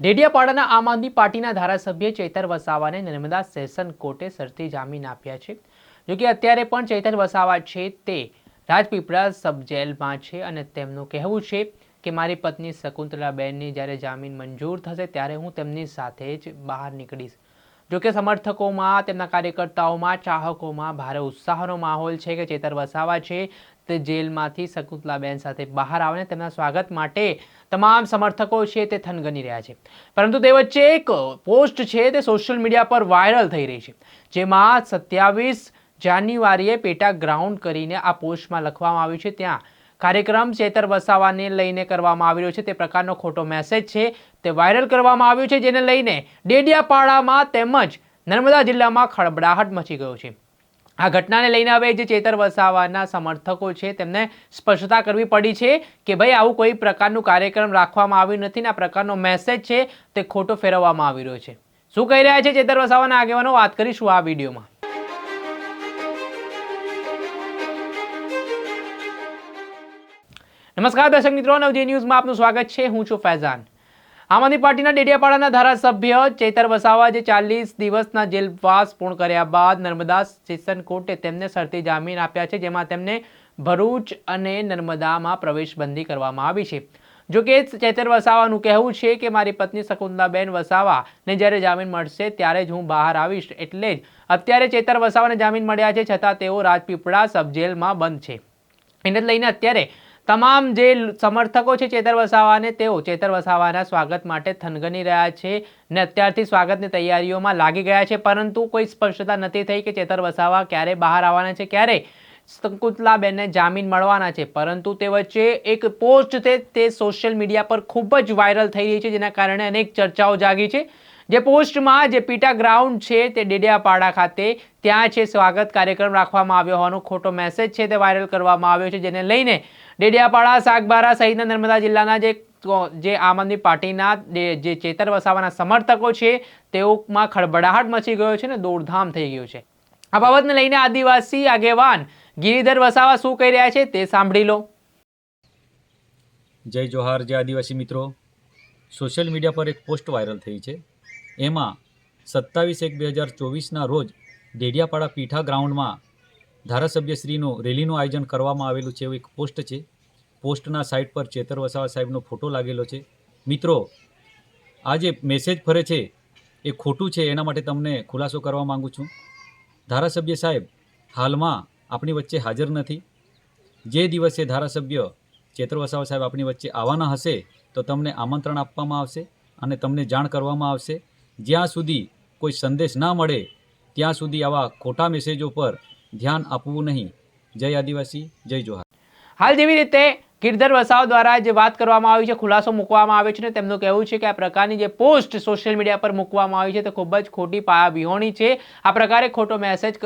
ડેડિયાપાડાના આમ આદમી પાર્ટીના ધારાસભ્ય ચૈતર વસાવાને નર્મદા સેશન કોર્ટે શરતી જામીન આપ્યા છે. જોકે અત્યારે પણ ચૈતર વસાવા છે તે રાજપીપળા સબ જેલમાં છે અને તેમનું કહેવું છે કે મારી પત્ની શકુંતલાબેનની જ્યારે જામીન મંજૂર થશે ત્યારે હું તેમની સાથે જ બહાર નીકળીશ. જોકે સમર્થકોમાં, તેમના કાર્યકર્તાઓમાં, ચાહકોમાં ભારે ઉત્સાહનો માહોલ છે કે ચેતર વસાવા છે. તે જેલમાંથી શકુંતલાબેન સાથે બહાર આવે ને તેમના સ્વાગત માટે તમામ સમર્થકો છે તે થનગની રહ્યા છે. પરંતુ તે વચ્ચે એક પોસ્ટ છે તે સોશિયલ મીડિયા પર વાયરલ થઈ રહી છે. જેમાં સત્યાવીસ જાન્યુઆરીએ પેટા ગ્રાઉન્ડ કરીને આ પોસ્ટમાં લખવામાં આવ્યું છે. ત્યાં કાર્યક્રમ ચેતર વસાવાને લઈને કરવામાં આવી રહ્યો છે. તે પ્રકારનો ખોટો મેસેજ છે. તે વાયરલ કરવામાં આવ્યો છે, જેને લઈને ડેડિયાપાડામાં તેમજ નર્મદા જિલ્લામાં ખળબડાહટ મચી ગયો છે. આ ઘટનાને લઈને હવે જે ચેતર વસાવાના સમર્થકો છે, તેમને સ્પષ્ટતા કરવી પડી છે કે ભાઈ, આવું કોઈ પ્રકારનું કાર્યક્રમ રાખવામાં આવ્યું નથી ને આ પ્રકારનો મેસેજ છે તે ખોટો ફેરવવામાં આવી રહ્યો છે. શું કહી રહ્યા છે ચેતર વસાવાના આગેવાનો? વાત કરીશું આ વિડીયોમાં. નમસ્કાર દર્શક મિત્રો, નવજી ન્યૂઝમાં આપનું સ્વાગત છે. હું છું ફૈઝાન. આમ આદમી પાર્ટીના ડેડિયાપાડાના ધારાસભ્ય ચેતર વસાવા જે ચાલીસ દિવસના જેલવાસ પૂર્ણ કર્યા બાદ નર્મદા સેશન કોર્ટે તેમને શરતી જામીન આપ્યા છે, જેમાં તેમને ભરૂચ અને નર્મદામાં પ્રવેશબંધી કરવામાં આવી છે. જો કે ચેતર વસાવાનું કહેવું છે કે મારી પત્ની શકુંતલાબેન વસાવાને જ્યારે જામીન મળશે ત્યારે જ હું બહાર આવીશ, એટલે જ અત્યારે ચેતર વસાવાને જામીન મળ્યા છે, છતાં તેઓ રાજપીપળા સબજેલમાં બંધ છે. એને લઈને અત્યારે તમામ જે સમર્થકો છે ચેતર વસાવાને તેઓ ચેતર વસાવાના સ્વાગત માટે થનગની રહ્યા છે ને અત્યારથી સ્વાગતની તૈયારીઓમાં લાગી ગયા છે, પરંતુ કોઈ સ્પષ્ટતા નથી થઈ કે ચેતર વસાવા ક્યારે બહાર આવવાના છે, ક્યારે શકુંતલાબેનને જામીન મળવાના છે. પરંતુ તે વચ્ચે એક પોસ્ટ છે, તે સોશિયલ મીડિયા પર ખૂબ જ વાયરલ થઈ રહી છે, જેના કારણે અનેક ચર્ચાઓ જાગી છે. જે પોસ્ટમાં જે પીટા ગ્રાઉન્ડ છે તે ડેડિયાપાડા ખાતે ત્યાં છે સ્વાગત કાર્યક્રમ રાખવામાં આવ્યો હોવાનો ખોટો મેસેજ છે તે વાયરલ કરવામાં આવ્યો છે, જેને લઈને ડેડિયાપાડા, સાગબારા સહિતના નર્મદા જિલ્લાના જે જે આમ આદમી પાર્ટીના જે- ચેતર વસાવાના સમર્થકો છે, તેઓમાં ખળબડાહટ મચી ગયો છે ને દોડધામ થઈ ગયું છે. આ બાબતને લઈને આદિવાસી આગેવાન ગિરિધર વસાવા શું કહી રહ્યા છે તે સાંભળી લો. જય જોહાર, જય આદિવાસી મિત્રો. સોશિયલ મીડિયા પર એક પોસ્ટ વાયરલ થઈ છે. એમાં સત્તાવીસ એક બે હજાર ચોવીસના રોજ ડેડિયાપાડા પીઠા ગ્રાઉન્ડમાં ધારાસભ્યશ્રીનું રેલીનું આયોજન કરવામાં આવેલું છે, એવું એક પોસ્ટ છે. પોસ્ટના સાઇટ પર ચેતર વસાવા સાહેબનો ફોટો લાગેલો છે. મિત્રો, આ જે મેસેજ ફરે છે એ ખોટું છે, એના માટે તમને ખુલાસો કરવા માગું છું. ધારાસભ્ય સાહેબ, હાલમાં આપણી વચ્ચે હાજર નથી. જે દિવસે ધારાસભ્ય ચેતર વસાવા સાહેબ આપણી વચ્ચે આવવાના હશે, તો તમને આમંત્રણ આપવામાં આવશે અને તમને જાણ કરવામાં આવશે. જ્યાં સુધી કોઈ સંદેશ ના મળે, ત્યાં સુધી આવા ખોટા મેસેજો પર ધ્યાન આપવું નહીં. જય આદિવાસી, જય જોહાર. હાલ જેવી રીતે ગિરધર વસાવ દ્વારા જે વાત કરવામાં આવી છે, ખુલાસો મૂકવામાં આવ્યો છે ને તેમનું કહેવું છે કે આ પ્રકારની જે પોસ્ટ સોશિયલ મીડિયા પર મૂકવામાં આવી છે તે ખૂબ જ ખોટી પાયા વિહોણી છે. આ પ્રકારે ખોટો મેસેજ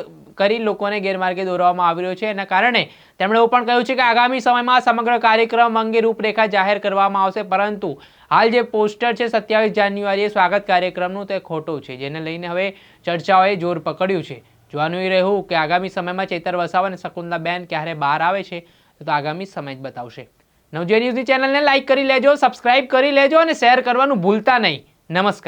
કરી લોકોને ગેરમાર્ગે દોરવામાં આવી રહ્યો છે. એના કારણે તેમણે એવું પણ કહ્યું છે કે આગામી સમયમાં સમગ્ર કાર્યક્રમ અંગે રૂપરેખા જાહેર કરવામાં આવશે, પરંતુ હાલ જે પોસ્ટર છે, સત્યાવીસ જાન્યુઆરીએ સ્વાગત કાર્યક્રમનું તે ખોટું છે, જેને લઈને હવે ચર્ચાઓએ જોર પકડ્યું છે. જોવાનું એ રહ્યું કે આગામી સમયમાં ચેતર વસાવ અને શકુંતલાબેન ક્યારે બહાર આવે છે? તો આગામી સમય જ બતાવશે. નવજે ન્યૂઝની ચેનલને લાઈક કરી લેજો, સબસ્ક્રાઇબ કરી લેજો અને શેર કરવાનું ભૂલતા નહીં. નમસ્કાર.